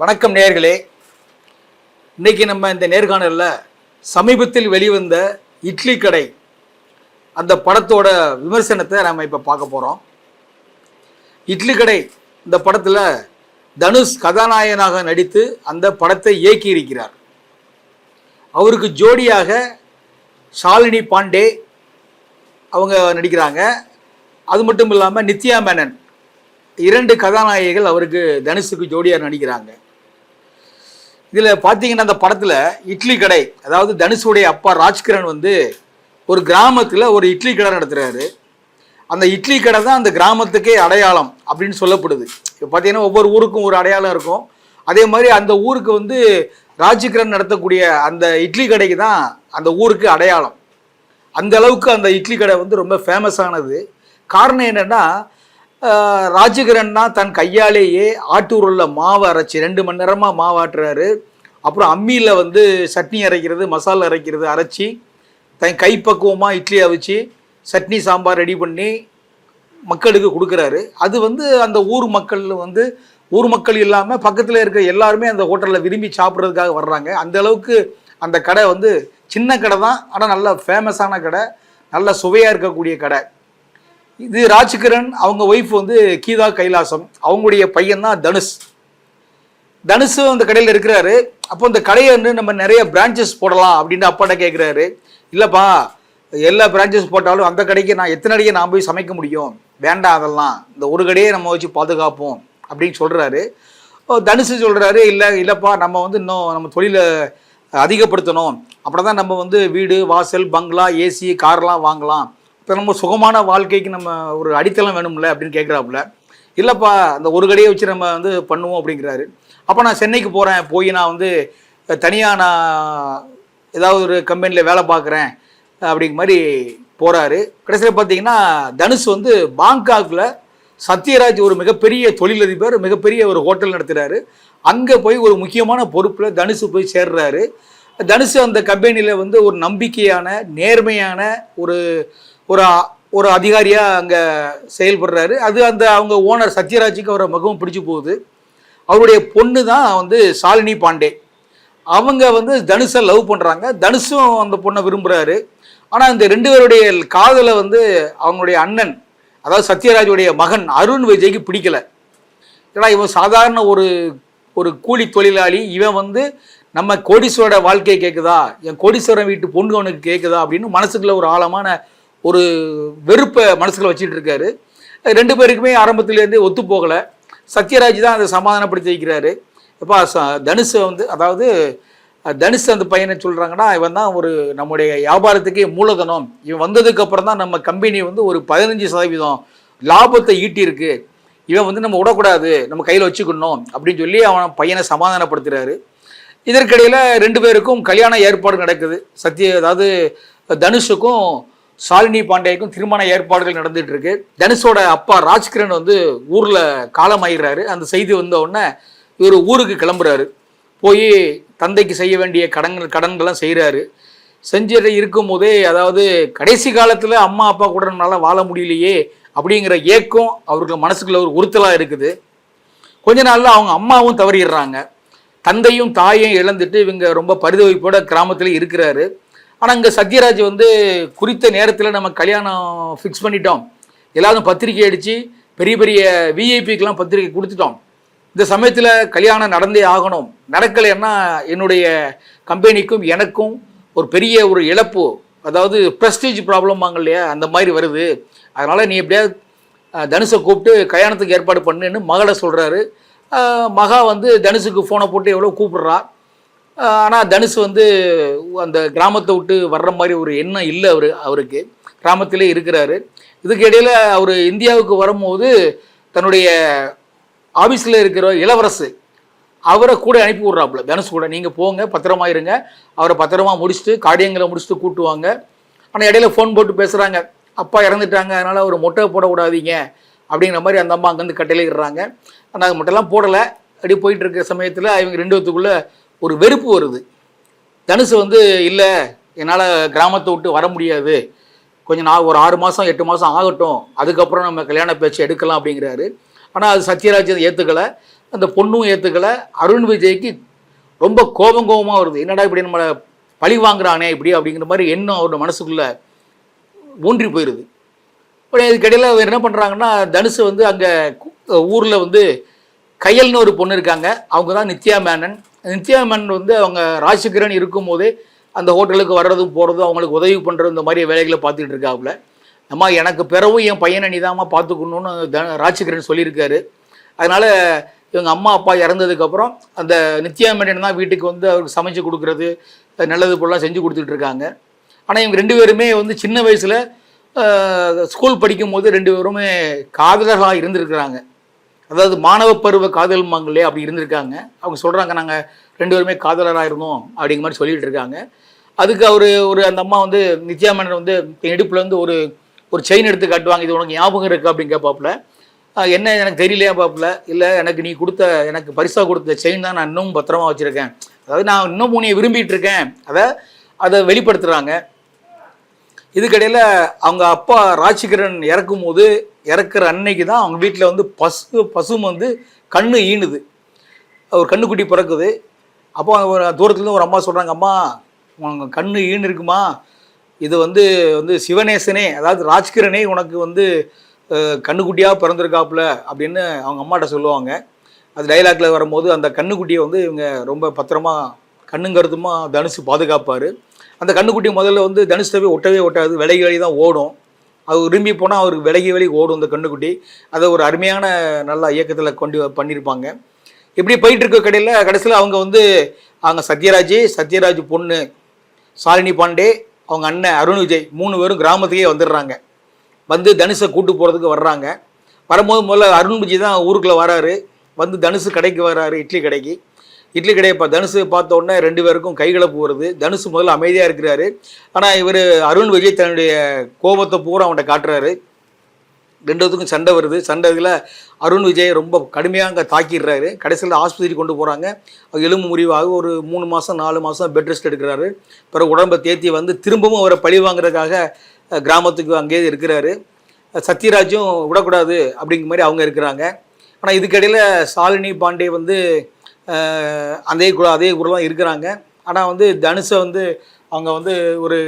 வணக்கம் நேயர்களே. இன்றைக்கி நம்ம இந்த நேர்காணலில் சமீபத்தில் வெளிவந்த இட்லி கடை அந்த படத்தோட விமர்சனத்தை நம்ம இப்போ பார்க்க போகிறோம் இட்லி கடை இந்த படத்தில் தனுஷ் கதாநாயகனாக நடித்து அந்த படத்தை இயக்கி இருக்கிறார் அவருக்கு ஜோடியாக ஷாலினி பாண்டே அவங்க நடிக்கிறாங்க. அது மட்டும் இல்லாமல் நித்யா மேனன் இரண்டு கதாநாயகிகள் அவருக்கு தனுஷுக்கு ஜோடியாக நடிக்கிறாங்க. இதில் பார்த்தீங்கன்னா அந்த படத்தில் இட்லி கடை அதாவது தனுஷுடைய அப்பா ராஜ்கிரண் வந்து ஒரு கிராமத்தில் ஒரு இட்லி கடை நடத்துகிறாரு அந்த இட்லி கடை தான் அந்த கிராமத்துக்கே அடையாளம் அப்படின்னு சொல்லப்படுது. இப்போ பார்த்தீங்கன்னா ஒவ்வொரு ஊருக்கும் ஒரு அடையாளம் இருக்கும். அதே மாதிரி அந்த ஊருக்கு வந்து ராஜ்கிரண் நடத்தக்கூடிய அந்த இட்லி கடைக்கு தான் அந்த ஊருக்கு அடையாளம். அந்த அளவுக்கு அந்த இட்லி கடை வந்து ரொம்ப ஃபேமஸானது காரணம் என்னென்னா ராஜகிரன் தான் தன் கையாலேயே ஆட்டூர் உள்ள மாவை அரைச்சி ரெண்டு மணி நேரமாக மாவு ஆட்டுறாரு. அப்புறம் அம்மியில் வந்து சட்னி அரைக்கிறது மசாலா அரைக்கிறது அரைச்சி தன் கைப்பக்குவமாக இட்லி அவிச்சு சட்னி சாம்பார் ரெடி பண்ணி மக்களுக்கு கொடுக்குறாரு. அது வந்து அந்த ஊர் மக்கள் வந்து ஊர் மக்கள் இல்லாமல் பக்கத்தில் இருக்க எல்லாருமே அந்த ஹோட்டலில் விரும்பி சாப்பிட்றதுக்காக வர்றாங்க. அந்த அளவுக்கு அந்த கடை வந்து சின்ன கடை தான் ஆனால் நல்ல ஃபேமஸான கடை நல்ல சுவையாக இருக்கக்கூடிய கடை. இது ராஜ்கிரண் அவங்க ஒய்ஃப் வந்து கீதா கைலாசம். அவங்களுடைய பையன் தான் தனுஷ் தனுஷும் அந்த கடையில் இருக்கிறாரு. அப்போ இந்த கடையை வந்து நம்ம நிறைய பிரான்ச்சஸ் போடலாம் அப்படின்னு அப்பாட்ட கேட்குறாரு இல்லைப்பா எல்லா பிரான்ச்சஸ் போட்டாலும் அந்த கடைக்கு நான் எத்தனை அடியை நான் போய் சமைக்க முடியும்? வேண்டாம் அதெல்லாம். இந்த ஒரு கடையை நம்ம வச்சு பாதுகாப்போம் அப்படின்னு சொல்கிறாரு தனுஷு சொல்கிறாரு இல்லை இல்லைப்பா நம்ம வந்து இன்னும் நம்ம தொழிலை அதிகப்படுத்தணும். அப்படி தான் நம்ம வந்து வீடு வாசல் பங்களா ஏசி கார்லாம் வாங்கலாம். இப்போ நம்ம சுகமான வாழ்க்கைக்கு நம்ம ஒரு அடித்தளம் வேணும்ல அப்படின்னு கேட்குறாப்புல இல்லைப்பா அந்த ஒரு கடையை வச்சு நம்ம வந்து பண்ணுவோம் அப்படிங்கிறாரு. அப்போ நான் சென்னைக்கு போகிறேன் போய் நான் வந்து தனியாக நான் ஏதாவது ஒரு கம்பெனியில் வேலை பார்க்குறேன் அப்படிங்கிற மாதிரி போகிறாரு கடைசியில் பார்த்தீங்கன்னா தனுஷ் வந்து பாங்காக்கில் சத்யராஜ் ஒரு மிகப்பெரிய தொழிலதிபர் மிகப்பெரிய ஒரு ஹோட்டல் நடத்துகிறாரு அங்கே போய் ஒரு முக்கியமான பொறுப்பில் தனுஷ் போய் சேர்றாரு. தனுஷு அந்த கம்பெனியில் வந்து ஒரு நம்பிக்கையான நேர்மையான ஒரு ஒரு ஒரு அதிகாரியாக அங்கே செயல்படுறாரு. அது அந்த அவங்க ஓனர் சத்யராஜுக்கு அவரை மிகவும் பிடிச்சி போகுது. அவருடைய பொண்ணு தான் வந்து சாலினி பாண்டே. அவங்க வந்து தனுஷை லவ் பண்ணுறாங்க தனுஷும் அந்த பொண்ணை விரும்புகிறாரு ஆனால் இந்த ரெண்டு பேருடைய காதலை வந்து அவங்களுடைய அண்ணன் அதாவது சத்யராஜுடைய மகன் அருண் விஜய்க்கு பிடிக்கல. ஏன்னா இவன் சாதாரண ஒரு ஒரு கூலி தொழிலாளி. இவன் வந்து நம்ம கோடீஸ்வரோட வாழ்க்கையை கேட்குதா என் கோடீஸ்வரன் வீட்டு பொண்ணு அவனுக்கு கேட்குதா அப்படின்னு மனசுக்குள்ள ஒரு ஆழமான ஒரு வெறுப்பை மனசுக்குள்ள வச்சுட்டு இருக்காரு. ரெண்டு பேருக்குமே ஆரம்பத்துலேருந்தே ஒத்து போகலை. சத்யராஜ் தான் அதை சமாதானப்படுத்தி வைக்கிறாரு. இப்போ தனுஷை வந்து அதாவது தனுஷ் அந்த பையனை சொல்கிறாங்கன்னா இவன் தான் ஒரு நம்முடைய வியாபாரத்துக்கே மூலதனம். இவன் வந்ததுக்கப்புறம் தான் நம்ம கம்பெனி வந்து ஒரு பதினஞ்சு சதவீதம் லாபத்தை ஈட்டியிருக்கு. இவன் வந்து நம்ம விடக்கூடாது நம்ம கையில் வச்சுக்கணும் அப்படின்னு சொல்லி அவன் பையனை சமாதானப்படுத்துகிறாரு இதற்கிடையில் ரெண்டு பேருக்கும் கல்யாண ஏற்பாடு நடக்குது. சத்ய அதாவது தனுஷுக்கும் சாலினி பாண்டேக்கும் திருமண ஏற்பாடுகள் நடந்துட்டு இருக்கு. தனுஷோட அப்பா ராஜ்கிரண் வந்து ஊரில் காலமாயிடுறாரு அந்த செய்தி வந்த உடனே இவர் ஊருக்கு கிளம்புறாரு. போய் தந்தைக்கு செய்ய வேண்டிய கடன்கள் கடன்கள்லாம் செய்கிறாரு செஞ்சிட இருக்கும் போதே அதாவது கடைசி காலத்தில் அம்மா அப்பா கூட நம்மளால வாழ முடியலையே அப்படிங்கிற ஏக்கம் அவருக்கு மனசுக்குள்ள ஒரு உறுத்தலாக இருக்குது. கொஞ்ச நாளில் அவங்க அம்மாவும் தவறிடுறாங்க. தந்தையும் தாயும் இழந்துட்டு இவங்க ரொம்ப பரிதவிப்போட கிராமத்தில் இருக்கிறாரு. ஆனால் இங்கே சத்யராஜ் வந்து குறித்த நேரத்தில் நம்ம கல்யாணம் ஃபிக்ஸ் பண்ணிட்டோம். எல்லாரும் பத்திரிக்கை அடித்து பெரிய பெரிய விஐபிக்கெலாம் பத்திரிக்கை கொடுத்துட்டோம். இந்த சமயத்தில் கல்யாணம் நடந்தே ஆகணும். நடக்கலைன்னா என்னுடைய கம்பெனிக்கும் எனக்கும் ஒரு பெரிய ஒரு இழப்பு. அதாவது ப்ரெஸ்டீஜ் ப்ராப்ளம் வாங்க இல்லையா அந்த மாதிரி வருது. அதனால் நீ எப்படியாவது தனுஷை கூப்பிட்டு கல்யாணத்துக்கு ஏற்பாடு பண்ணுன்னு மகளை சொல்கிறாரு மகா வந்து தனுஷுக்கு ஃபோனை போட்டு எவ்வளோ கூப்பிடுறா. ஆனால் தனுஷ் வந்து அந்த கிராமத்தை விட்டு வர்ற மாதிரி ஒரு எண்ணம் இல்லை அவர் அவருக்கு. கிராமத்திலே இருக்கிறாரு. இதுக்கு இடையில் அவர் இந்தியாவுக்கு வரும்போது தன்னுடைய ஆஃபீஸில் இருக்கிற இளவரசு அவரை கூட அனுப்பி விட்றாப்புல. தனுஷ் கூட நீங்கள் போங்க பத்திரமா இருங்க. அவரை பத்திரமா முடிச்சுட்டு காரியங்களை முடிச்சுட்டு கூட்டுவாங்க. ஆனால் இடையில ஃபோன் போட்டு பேசுகிறாங்க அப்பா இறந்துட்டாங்க அதனால் அவர் மொட்டை போடக்கூடாதீங்க அப்படிங்கிற மாதிரி அந்த அம்மா அங்கேருந்து கட்டளையிடுறாங்க. ஆனால் அது மொட்டைலாம் போடலை. அப்படி போயிட்டு இருக்க சமயத்தில் இவங்க ரெண்டு பேத்துக்குள்ளே ஒரு வெறுப்பு வருது. தனுசு வந்து இல்லை என்னால் கிராமத்தை விட்டு வர முடியாது. கொஞ்சம் நான் ஒரு ஆறு மாதம் எட்டு மாதம் ஆகட்டும். அதுக்கப்புறம் நம்ம கல்யாண பேச்சு எடுக்கலாம் அப்படிங்கிறாரு. ஆனால் அது சத்யராஜ் ஏற்றுக்கலை அந்த பொண்ணும் ஏற்றுக்கலை அருண் விஜய்க்கு ரொம்ப கோபம் கோபமாக வருது. என்னடா இப்படி நம்மளை பழி வாங்குறானே இப்படி? அப்படிங்கிற மாதிரி எண்ணம் அவரோட மனசுக்குள்ளே ஊன்றி போயிடுது இப்போ இதுக்கிடையில் அவர் என்ன பண்ணுறாங்கன்னா தனுசு வந்து அங்கே ஊரில் வந்து கையல்னு ஒரு பொண்ணு இருக்காங்க. அவங்க தான் நித்யா மேனன். நித்யா மேனன் வந்து அவங்க ராஜசேகரன் இருக்கும்போதே அந்த ஹோட்டலுக்கு வர்றதும் போகிறதும் அவங்களுக்கு உதவி பண்ணுறது இந்த மாதிரி வேலைகளை பார்த்துட்டு இருக்காப்புல. அம்மா எனக்கு பிறவும் என் பையனை நீதாம்மா பார்த்துக்கணுன்னு த ராஜசேகரன் சொல்லியிருக்காரு. அதனால் இவங்க அம்மா அப்பா இறந்ததுக்கப்புறம் அந்த நித்யா மேனன் தான் வீட்டுக்கு வந்து அவருக்கு சமைச்சு கொடுக்குறது நல்லது போலாம் செஞ்சு கொடுத்துட்டு இருக்காங்க. ஆனால் இவங்க ரெண்டு பேருமே வந்து சின்ன வயசில் ஸ்கூல் படிக்கும்போது ரெண்டு பேருமே காதலர்களாக இருந்திருக்கிறாங்க. அதாவது மாணவ பருவ காதல் மங்களே அப்படி இருந்திருக்காங்க. அவங்க சொல்கிறாங்க நாங்கள் ரெண்டு பேருமே காதலராக இருந்தோம் அப்படிங்கிற மாதிரி சொல்லிட்டு இருக்காங்க. அதுக்கு அவர் ஒரு அந்த அம்மா வந்து நித்யா மேனன் வந்து இடுப்புல இருந்து ஒரு ஒரு செயின் எடுத்து காட்டுவாங்க. இது உனக்கு ஞாபகம் இருக்குது அப்படின்னு கேட்பாப்புல. என்ன? எனக்கு தெரியலையா? பாப்புல. இல்லை எனக்கு நீ கொடுத்த எனக்கு பரிசாக கொடுத்த செயின் தான் நான் இன்னும் பத்திரமா வச்சுருக்கேன். அதாவது நான் இன்னும் உன்னைய விரும்பிட்டு இருக்கேன். அதை அதை வெளிப்படுத்துகிறாங்க இதுக்கடையில் அவங்க அப்பா ராஜ்கிரண் இறக்கும் போது இறக்குற அன்னைக்கு தான் அவங்க வீட்டில் வந்து பசு பசும் வந்து கண்ணு ஈனுது. ஒரு கண்ணுக்குட்டி பிறக்குது. அப்போ ஒரு தூரத்துலேருந்து ஒரு அம்மா சொல்கிறாங்க அம்மா உங்க கண்ணு ஈனு இருக்குமா? இது வந்து வந்து சிவநேசனே அதாவது ராஜ்கிரணே உனக்கு வந்து கண்ணுக்குட்டியாக பிறந்திருக்காப்புல அப்படின்னு அவங்க அம்மாட்ட சொல்லுவாங்க. அது டைலாக்ல வரும்போது அந்த கண்ணுக்குட்டியை வந்து இவங்க ரொம்ப பத்திரமா கண்ணுங்கருத்துமா தனுஷ் பாதுகாப்பார். அந்த கண்ணுக்குட்டி முதல்ல வந்து தனுஷ்டவே ஒட்டவே ஒட்டாது விலகி விலகி தான் ஓடும். அது விரும்பி போனால் அவருக்கு விலகி விலகி ஓடும் அந்த கண்ணுக்குட்டி. அதை ஒரு அருமையான நல்ல இயக்கத்தில் கொண்டு வ- பண்ணியிருப்பாங்க இப்படி போயிட்டு இருக்க கடையில் கடைசியில் அவங்க வந்து அவங்க சத்யராஜ் சத்யராஜ் பொண்ணு சாலினி பாண்டே அவங்க அண்ணன் அருண் விஜய் மூணு பேரும் கிராமத்துக்கே வந்துடுறாங்க. வந்து தனுஷை கூட்டு போகிறதுக்கு வர்றாங்க. வரும்போது முதல்ல அருண் விஜய் தான் ஊருக்குள்ளே வராரு. வந்து தனுஷு கடைக்கு வர்றாரு இட்லி கடைக்கு. இட்லி கடையை பா தனுஷ் பார்த்த உடனே ரெண்டு பேருக்கும் கைகலப்பு வருது. தனுஷ் முதல்ல அமைதியாக இருக்கிறாரு. ஆனால் இவர் அருண் விஜய் தன்னுடைய கோபத்தை பூரா அவன்கிட்ட காட்டுறாரு. ரெண்டுத்துக்கும் சண்டை வருது. சண்டை இதில் அருண் விஜய் ரொம்ப கடுமையாக அங்கே தாக்கிடுறாரு. கடைசியில் ஆஸ்பத்திரி கொண்டு போகிறாங்க எலும்பு முறிவாக ஒரு மூணு மாதம் நாலு மாதம் பெட் ரெஸ்ட் எடுக்கிறாரு. பிறகு உடம்பை தேத்தி வந்து திரும்பவும் அவரை பழி வாங்குறதுக்காக கிராமத்துக்கு அங்கேயே இருக்கிறாரு. சத்யராஜும் விடக்கூடாது அப்படிங்கிற மாதிரி அவங்க இருக்கிறாங்க. ஆனால் இதுக்கிடையில் சாலினி பாண்டே வந்து அதே குழு அதே குரூப் தான் இருக்கிறாங்க. ஆனால் வந்து தனுஷை வந்து அவங்க வந்து ஒரு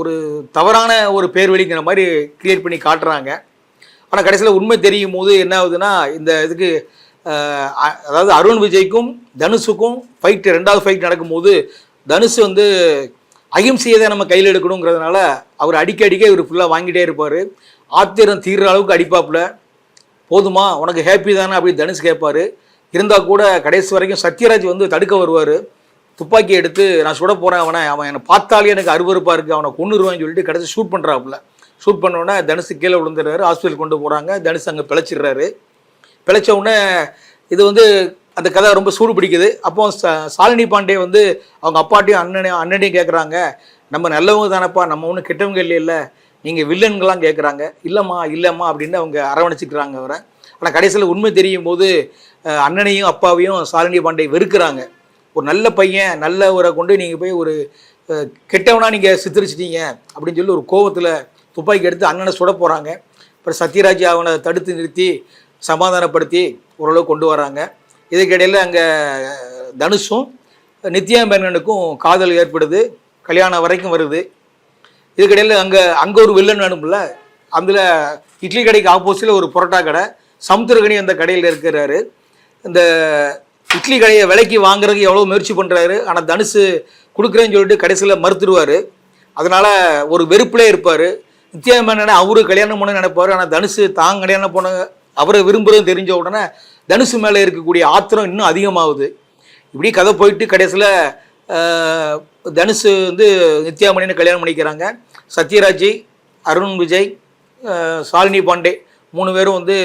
ஒரு தவறான ஒரு பேர் வழிங்கிற மாதிரி கிரியேட் பண்ணி காட்டுறாங்க. ஆனால் கடைசியில் உண்மை தெரியும் போது என்ன ஆகுதுன்னா இந்த இதுக்கு அதாவது அருண் விஜய்க்கும் தனுஷுக்கும் ஃபைட் ரெண்டாவது ஃபைட் நடக்கும்போது தனுஷ் வந்து அகிம்சையை தான் நம்ம கையில் எடுக்கணுங்கிறதுனால அவர் அடிக்க அடிக்க இவர் ஃபுல்லாக வாங்கிட்டே இருப்பார். ஆத்திரம் தீர்ற அளவுக்கு அடிப்பாப்புல. போதுமா? உனக்கு ஹேப்பி தானே? அப்படி தனுஷ் கேட்பாரு. இருந்தால் கூட கடைசி வரைக்கும் சத்யராஜ் வந்து தடுக்க வருவார். துப்பாக்கி எடுத்து நான் சுட போகிறேன் அவனை. அவன் என்னை பார்த்தாலே எனக்கு அருவருப்பாக இருக்குது அவனை கொண்டுருவான்னு சொல்லிட்டு கடைசி ஷூட் பண்ணுறாப்புல ஷூட் பண்ணோடனே உடனே கீழே விழுந்துடுறாரு. ஹாஸ்பிட்டல் கொண்டு போகிறாங்க தனுஷ் அங்கே பிழைச்சிடுறாரு. பிழைச்ச உடனே இது வந்து அந்த கதை ரொம்ப சூடு பிடிக்குது. அப்போ ச- சாலினி பாண்டே வந்து அவங்க அப்பாட்டையும் அண்ணனையும் அண்ணனையும் கேட்குறாங்க நம்ம நல்லவங்க தானப்பா. நம்ம ஒன்றும் கெட்டவங்க இல்லைல்ல நீங்கள் வில்லன்களாம் கேட்குறாங்க இல்லைம்மா இல்லைம்மா அப்படின்னு அவங்க அரவணைச்சிக்கிறாங்க அவரை. ஆனால் கடைசியில் உண்மை தெரியும் போது அண்ணனையும் அப்பாவையும் சாலினி பாண்டே வெறுக்கிறாங்க. ஒரு நல்ல பையன் நல்லவரை கொண்டு நீங்கள் போய் ஒரு கெட்டவனாக கெட்டவனா நீங்கள் சித்தரிச்சிட்டீங்க அப்படின்னு சொல்லி ஒரு கோவத்தில் துப்பாக்கி எடுத்து அண்ணனை சுட போகிறாங்க அப்புறம் சத்யராஜ் அவனை தடுத்து நிறுத்தி சமாதானப்படுத்தி ஓரளவு கொண்டு வராங்க. இதுக்கிடையில் அங்கே தனுஷும் நித்யா மேனனுக்கும் காதல் ஏற்படுது. கல்யாணம் வரைக்கும் வருது. இதுக்கிடையில் அங்கே அங்கே ஒரு வில்லன் வேணும்ல அதில் இட்லி கடைக்கு ஆப்போசிட்டில் ஒரு புரோட்டா கடை. சமுத்திரகனி அந்த கடையில் இருக்கிறாரு. இந்த இட்லி கடையை விலைக்கு வாங்குறதுக்கு எவ்வளோ முயற்சி பண்ணுறாரு ஆனால் தனுசு கொடுக்குறேன்னு சொல்லிட்டு கடைசியில் மறுத்துடுவார் அதனால் ஒரு வெறுப்பிலே இருப்பார். நித்யா மேனனை அவரு கல்யாணம் பண்ண நினைப்பாரு. ஆனால் தனுசு தான் கல்யாணம் பண்ண அவரை விரும்புறது தெரிஞ்ச உடனே தனுசு மேலே இருக்கக்கூடிய ஆத்திரம் இன்னும் அதிகமாகுது. இப்படி கதை போயிட்டு கடைசியில் தனுசு வந்து நித்யாமணின்னு கல்யாணம் பண்ணிக்கிறாங்க. சத்யராஜ் அருண் விஜய் சாலினி பாண்டே மூணு பேரும் வந்து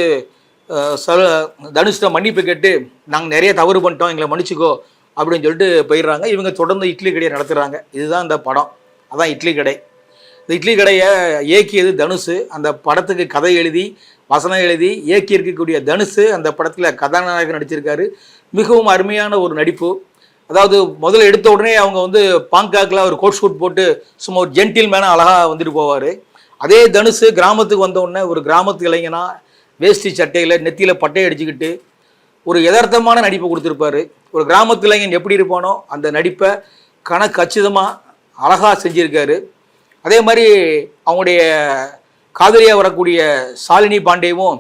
அஹ், தனுஷ்ட மன்னிப்பு கேட்டு நாங்கள் நிறைய தவறு பண்ணிட்டோம் எங்களை மன்னிச்சுக்கோ அப்படின்னு சொல்லிட்டு போயிடுறாங்க. இவங்க தொடர்ந்து இட்லி கடையை நடத்துகிறாங்க இதுதான் இந்த படம். அதான் இட்லி கடை. இந்த இட்லி கடையை இயக்கியது தனுஷ் அந்த படத்துக்கு கதை எழுதி வசனம் எழுதி இயக்கி இருக்கக்கூடிய தனுஷ் அந்த படத்தில் கதாநாயகன் நடிச்சிருக்காரு. மிகவும் அருமையான ஒரு நடிப்பு. அதாவது முதல்ல எடுத்த உடனே அவங்க வந்து பாங்காக்கில் ஒரு கோட் ஷூட் போட்டு சும்மா ஒரு ஜென்டில் மேனாக அழகாக வந்துட்டு போவார். அதே தனுஷு கிராமத்துக்கு வந்த உடனே ஒரு கிராமத்து இளைஞனா வேஷ்டி சட்டையில் நெத்தியில் பட்டை அடிச்சுக்கிட்டு ஒரு யதார்த்தமான நடிப்பை கொடுத்துருப்பாரு. ஒரு கிராமத்து இளைஞன் எப்படி இருப்பானோ அந்த நடிப்பை கண கச்சிதமாக அழகாக செஞ்சுருக்காரு. அதே மாதிரி அவங்களுடைய காதலியாக வரக்கூடிய சாலினி பாண்டேவும்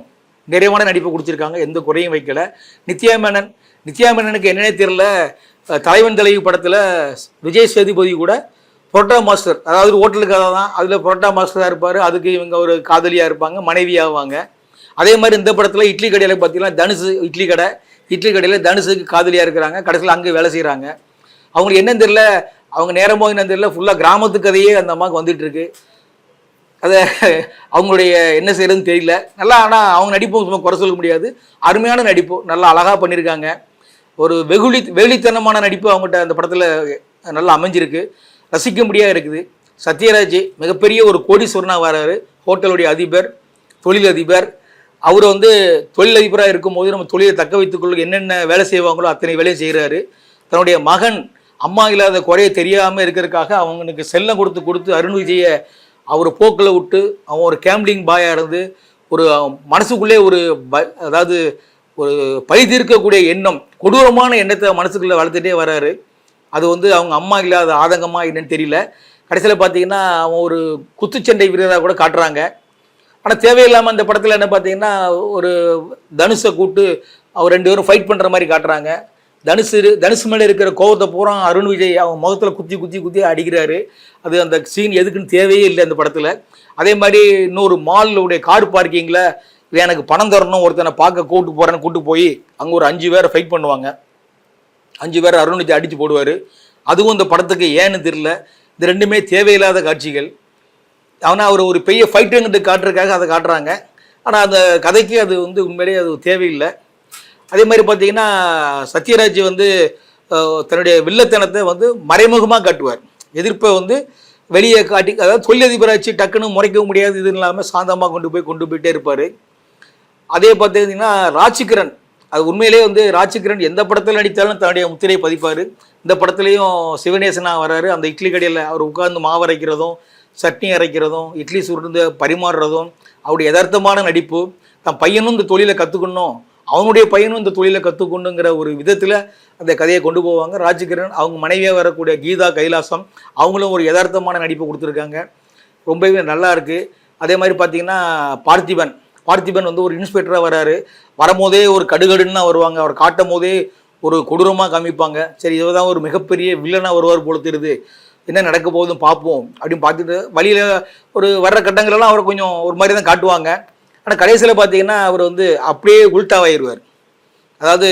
நிறைவான நடிப்பை கொடுத்துருக்காங்க எந்த குறையும் வைக்கல. நித்யா மேனன் நித்யா மேனனுக்கு என்னென்னே தெரில தலைவன் தலைவி படத்தில் விஜய் சேதுபதி கூட புரோட்டா மாஸ்டர் அதாவது ஹோட்டலுக்கு கதை தான் அதில் புரோட்டா மாஸ்டராக இருப்பார். அதுக்கு இவங்க ஒரு காதலியாக இருப்பாங்க மனைவியாகுவாங்க அதே மாதிரி இந்த படத்தில் இட்லி கடையில் பார்த்தீங்கன்னா தனுசு இட்லி கடை. இட்லி கடையில் தனுசுக்கு காதலியாக இருக்கிறாங்க. கடைசியில் அங்கே வேலை செய்கிறாங்க அவங்களுக்கு என்னென்னு தெரியல. அவங்க நேரமோ என்னன்னு தெரியல. ஃபுல்லாக கிராமத்து கதையே அந்த அம்மாவுக்கு வந்துட்டு இருக்கு. அதை அவங்களுடைய என்ன செய்யறதுன்னு தெரியல. நல்லா ஆனால் அவங்க நடிப்பும் சும்மா குறை சொல்ல முடியாது. அருமையான நடிப்பு. நல்லா அழகாக பண்ணியிருக்காங்க ஒரு வெகுளி வெகுளித்தனமான நடிப்பு அவங்ககிட்ட அந்த படத்தில் நல்லா அமைஞ்சிருக்கு. ரசிக்க முடியாது இருக்குது. சத்யராஜ் மிகப்பெரிய ஒரு கோடீஸ்வரனாக வராரு ஹோட்டலுடைய அதிபர் தொழிலதிபர் அவர் வந்து தொழிலதிபராக இருக்கும்போது நம்ம தொழிலை தக்க வைத்துக்கொள்ள என்னென்ன வேலை செய்வாங்களோ அத்தனை வேலையும் செய்கிறாரு தன்னுடைய மகன் அம்மா இல்லாத குறைய தெரியாமல் இருக்கிறதுக்காக அவங்களுக்கு செல்லம் கொடுத்து கொடுத்து அருண் விஜயை அவர் போக்கில் விட்டு அவன் ஒரு கேம்லிங் பாயாக இருந்து ஒரு மனசுக்குள்ளே ஒரு ப அதாவது ஒரு பழி தீர்க்கக்கூடிய எண்ணம் கொடூரமான எண்ணத்தை மனசுக்குள்ளே வளர்த்துட்டே வராரு. அது வந்து அவங்க அம்மா இல்லாத ஆதங்கமாக என்னன்னு தெரியல. கடைசியில் பார்த்தீங்கன்னா அவன் ஒரு குத்துச்சண்டை வீரராக கூட காட்டுறாங்க. ஆனால் தேவையில்லாமல் அந்த படத்தில் என்ன பார்த்தீங்கன்னா ஒரு தனுஷை கூட்டு அவர் ரெண்டு பேரும் ஃபைட் பண்ணுற மாதிரி காட்டுறாங்க. தனுசு தனுசு மேலே இருக்கிற கோவத்தை பூரா அருண் விஜய் அவன் முகத்தில் குத்தி குத்தி குத்தி அடிக்கிறாரு. அது அந்த சீன் எதுக்குன்னு தேவையே இல்லை அந்த படத்தில். அதே மாதிரி இன்னொரு மாலுடைய கார் பார்க்கிங்கில் எனக்கு பணம் தரணும் ஒருத்தனை பார்க்க கூப்பிட்டு போகிறேன்னு கூட்டு போய் அங்கே ஒரு அஞ்சு பேரை ஃபைட் பண்ணுவாங்க. அஞ்சு பேர் அருண் விஜய் அடித்து போடுவார். அதுவும் இந்த படத்துக்கு ஏன்னு தெரில இது ரெண்டுமே தேவையில்லாத காட்சிகள். ஆனால் அவர் ஒரு பெரிய ஃபைட்டுங்கிட்டு காட்டுறதுக்காக அதை காட்டுறாங்க. ஆனால் அந்த கதைக்கு அது வந்து உண்மையிலேயே அது தேவையில்லை. அதே மாதிரி பார்த்தீங்கன்னா சத்யராஜ் வந்து தன்னுடைய வில்லத்தனத்தை வந்து மறைமுகமாக காட்டுவார். எதிர்ப்பை வந்து வெளியே காட்டி அதாவது தொழிலதிபராச்சு டக்குன்னு முறைக்கவும் முடியாது இது இல்லாமல் சாந்தமாக கொண்டு போய் கொண்டு போயிட்டே இருப்பார். அதே பார்த்தீங்கன்னா ராஜ்கிரண். அது உண்மையிலேயே வந்து ராஜ்கிரண் எந்த படத்தில் நடித்தாலும் தன்னுடைய முத்திரை பதிப்பார். இந்த படத்துலையும் சிவநேசனாக வராரு. அந்த இட்லி கடையில் அவர் உட்கார்ந்து மாவரைக்கிறதும் சட்னி அரைக்கிறதும் இட்லி சுருண்டு பரிமாறுறதும் அவருடைய யதார்த்தமான நடிப்பு தன் பையனும் இந்த தொழிலை கற்றுக்கணும் அவனுடைய பையனும் இந்த தொழிலை கற்றுக்கணுங்கிற ஒரு விதத்தில் அந்த கதையை கொண்டு போவாங்க. ராஜகிரண் அவங்க மனைவியாக வரக்கூடிய கீதா கைலாசம் அவங்களும் ஒரு யதார்த்தமான நடிப்பை கொடுத்துருக்காங்க. ரொம்பவே நல்லா இருக்குது அதே மாதிரி பார்த்தீங்கன்னா பார்த்திபன். பார்த்திபன் வந்து ஒரு இன்ஸ்பெக்டராக வராரு. வரும்போதே ஒரு கடுகடுன்னு தான் வருவாங்க. அவர் காட்டும் போதே ஒரு கொடூரமாக காமிப்பாங்க. சரி இதுதான் ஒரு மிகப்பெரிய வில்லனாக வருவார் போல தெரியுது. என்ன நடக்க போகுதுன்னு பார்ப்போம் அப்படின்னு பார்த்துட்டு வழியில் ஒரு வர்ற கட்டங்களெல்லாம் அவரை கொஞ்சம் ஒரு மாதிரி தான் காட்டுவாங்க. ஆனால் கடைசியில் பார்த்தீங்கன்னா அவர் வந்து அப்படியே உல்ட்டாவாயிருவார் அதாவது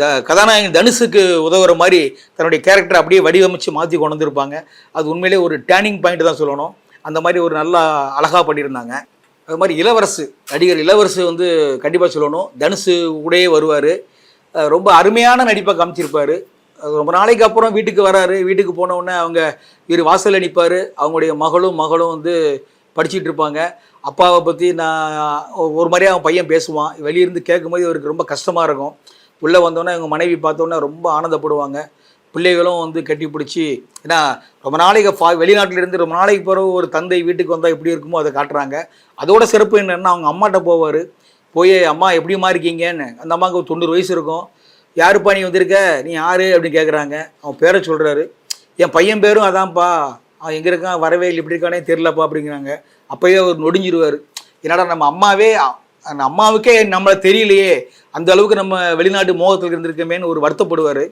த கதாநாயகன் தனுஷுக்கு உதவுற மாதிரி தன்னுடைய கேரக்டர் அப்படியே வடிவமைச்சு மாற்றி கொண்டு வந்திருப்பாங்க. அது உண்மையிலே ஒரு டேர்னிங் பாயிண்ட் தான் சொல்லணும். அந்த மாதிரி ஒரு நல்லா அழகாக பண்ணியிருந்தாங்க. அது மாதிரி இளவரசு நடிகர் இளவரசு வந்து கண்டிப்பாக சொல்லணும். தனுஷு உடையே வருவார். ரொம்ப அருமையான நடிப்பை காமிச்சிருப்பார். ரொம்ப நாளைக்கு அப்புறம் வீட்டுக்கு வராரு. வீட்டுக்கு போனவுடனே அவங்க இவர் வாசலில் நிற்பார் அவங்களுடைய மகளும் மகளும் வந்து படிச்சிட்டு இருப்பாங்க. அப்பாவை பற்றி நான் ஒரு மாதிரியாக அவன் பையன் பேசுவான். வெளியிருந்து கேட்கும்போது இவருக்கு ரொம்ப கஷ்டமாக இருக்கும். உள்ளே வந்தோடனே அவங்க மனைவி பார்த்தோன்னே ரொம்ப ஆனந்தப்படுவாங்க. பிள்ளைகளும் வந்து கட்டி பிடிச்சி ஏன்னா ரொம்ப நாளைக்கு ஃபா வெளிநாட்டிலேருந்து ரொம்ப நாளைக்கு பிறகு ஒரு தந்தை வீட்டுக்கு வந்தால் எப்படி இருக்குமோ அதை காட்டுறாங்க. அதோட சிறப்பு என்னென்னா அவங்க அம்மாட்ட போவார். போய் அம்மா எப்படிம்மா இருக்கீங்கன்னு? அந்த அம்மாவுக்கு ஒரு தொண்ணூறு வயசு இருக்கும். யாருப்பா நீ வந்திருக்க? நீ யாரு? அப்படின்னு கேட்குறாங்க அவன் பேரை சொல்கிறாரு என் பையன் பேரும் அதான்ப்பா. அவன் எங்கே இருக்கான்? வரவே இல்லை. இப்படி இருக்கானே தெரிலப்பா அப்படிங்கிறாங்க. அப்போயே அவர் நொடிஞ்சிருவார். என்னடா நம்ம அம்மாவே அந்த அம்மாவுக்கே நம்மளை தெரியலையே. அந்த அளவுக்கு நம்ம வெளிநாட்டு மோகத்தில் இருந்திருக்கமேன்னு ஒரு வருத்தப்படுவார்.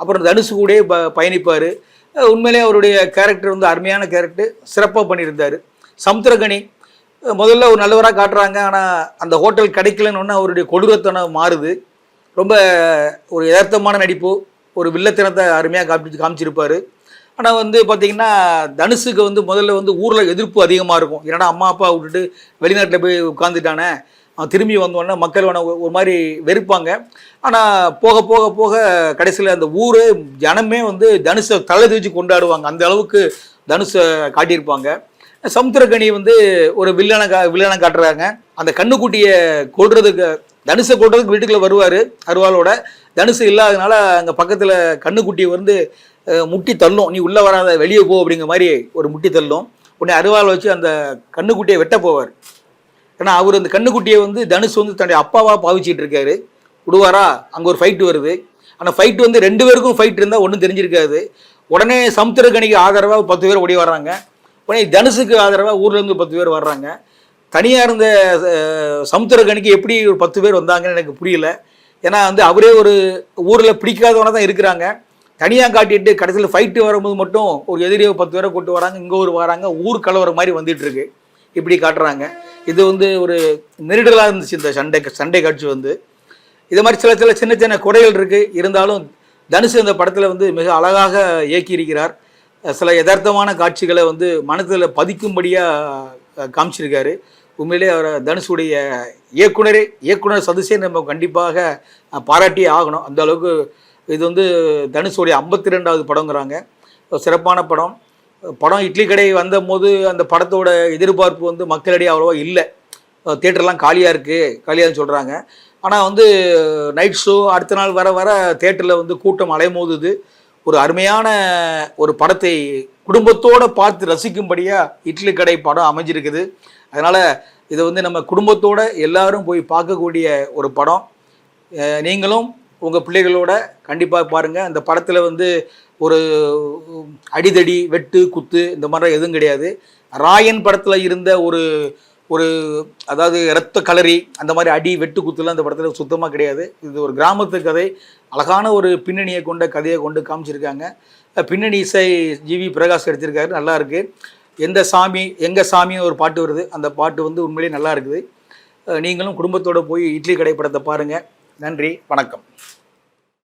அப்புறம் தனுசு கூட ப பயணிப்பார். உண்மையிலே அவருடைய கேரக்டர் வந்து அருமையான கேரக்டர் சிறப்பாக பண்ணியிருந்தார். சமுத்திரகனி முதல்ல ஒரு நல்லவராக காட்டுறாங்க. ஆனால் அந்த ஹோட்டல் கிடைக்கலன்னு ஒன்று அவருடைய கொடூரத்தனம் மாறுது. ரொம்ப ஒரு யதார்த்தமான நடிப்பு ஒரு வில்லத்தனத்தை அருமையாக காமிச்சு காமிச்சிருப்பார். ஆனால் வந்து பார்த்திங்கன்னா தனுஷுக்கு வந்து முதல்ல வந்து ஊரில் எதிர்ப்பு அதிகமாக இருக்கும். ஏன்னா அம்மா அப்பா விட்டுட்டு வெளிநாட்டில் போய் உட்காந்துட்டானே அவன் திரும்பி வந்தோடனே மக்கள் அவனை ஒரு மாதிரி வெறுப்பாங்க. ஆனால் போக போக போக கடைசியில் அந்த ஊர் ஜனமே வந்து தனுஷை தலை தூச்சி கொண்டாடுவாங்க. அந்த அளவுக்கு தனுஷை காட்டியிருப்பாங்க. சமுத்திரக்கணி வந்து ஒரு வில்லனை கா வில்லனை காட்டுறாங்க. அந்த கண்ணுக்குட்டியை கொள்றதுக்கு தனுஷை கூட்டத்துக்கு வீட்டுக்குள்ளே வருவார் அருவாளோட. தனுசு இல்லாதனால அங்கே பக்கத்தில் கண்ணுக்குட்டி வந்து முட்டி தள்ளும். நீ உள்ளே வராத வெளியே போ அப்படிங்கிற மாதிரி ஒரு முட்டி தள்ளும். உடனே அருவாள் வச்சு அந்த கண்ணுக்குட்டியை வெட்ட போவார். ஏன்னா அவர் அந்த கண்ணுக்குட்டியை வந்து தனுஷ் வந்து தன்னுடைய அப்பாவாக பாவிச்சிட்டு இருக்காரு. விடுவாரா? அங்கே ஒரு ஃபைட்டு வருது. ஆனால் ஃபைட் வந்து ரெண்டு பேருக்கும் ஃபைட் இருந்தால் ஒன்றும் தெரிஞ்சிருக்காது. உடனே சமுத்திரக்கணிக்கு ஆதரவாக பத்து பேர் ஓடி வர்றாங்க. உடனே தனுஷுக்கு ஆதரவாக ஊர்லேருந்து பத்து பேர் வர்றாங்க. தனியாக இருந்த சமுத்திரக்கணிக்கு எப்படி ஒரு பத்து பேர் வந்தாங்கன்னு எனக்கு புரியல. ஏன்னா வந்து அவரே ஒரு ஊரில் பிடிக்காதவனாக தான் இருக்கிறாங்க. தனியாக காட்டிட்டு கடைசியில் ஃபைட்டு வரும்போது மட்டும் ஒரு எதிரியை பத்து பேரை கூட்டு வராங்க இங்கே ஒரு வராங்க ஊர் கலவரம் மாதிரி வந்துட்டுருக்கு இப்படி காட்டுறாங்க. இது வந்து ஒரு நெருடலாக இருந்துச்சு இந்த சண்டை சண்டை காட்சி வந்து. இது மாதிரி சில சில சின்ன சின்ன குறைகள் இருக்குது இருந்தாலும் தனுஷ் இந்த படத்தில் வந்து மிக அழகாக இயக்கியிருக்கிறார். சில யதார்த்தமான காட்சிகளை வந்து மனதில் பதிக்கும்படியாக காமிச்சிருக்காரு. உண்மையிலே அவர் தனுஷுடைய இயக்குனரே. இயக்குனர் சதுசே நம்ம கண்டிப்பாக பாராட்டியே ஆகணும். அந்த அளவுக்கு இது வந்து தனுஷுடைய ஐம்பத்தி ரெண்டாவது படங்கிறாங்க சிறப்பான படம். படம் இட்லி கடை வந்தபோது அந்த படத்தோட எதிர்பார்ப்பு வந்து மக்களிடையே அவ்வளோவா இல்லை. தேட்டர்லாம் காலியாக இருக்குது காலியாகன்னு சொல்கிறாங்க ஆனால் வந்து நைட் ஷோ அடுத்த நாள் வர வர தேட்டரில் வந்து கூட்டம் அலைமோதுது. ஒரு அருமையான ஒரு படத்தை குடும்பத்தோடு பார்த்து ரசிக்கும்படியாக இட்லி கடை படம் அமைஞ்சிருக்குது. அதனால் இதை வந்து நம்ம குடும்பத்தோட எல்லாரும் போய் பார்க்கக்கூடிய ஒரு படம். நீங்களும் உங்கள் பிள்ளைகளோட கண்டிப்பாக பாருங்கள் அந்த படத்தில் வந்து ஒரு அடிதடி வெட்டு குத்து இந்த மாதிரி எதுவும் கிடையாது. ராயன் படத்தில் இருந்த ஒரு ஒரு அதாவது இரத்த கலரி அந்த மாதிரி அடி வெட்டு குத்துலாம் அந்த படத்தில் சுத்தமாக கிடையாது. இது ஒரு கிராமத்து கதை. அழகான ஒரு பின்னணியை கொண்ட கதையை கொண்டு காமிச்சிருக்காங்க. பின்னணி இசை ஜிவி பிரகாஷ் எடுத்திருக்காரு. நல்லாயிருக்கு எந்த சாமி எங்கள் சாமின்னு ஒரு பாட்டு வருது. அந்த பாட்டு வந்து உண்மையிலேயே நல்லா இருக்குது. நீங்களும் குடும்பத்தோடு போய் இட்லி கடை படத்தை பாருங்கள் நன்றி வணக்கம்.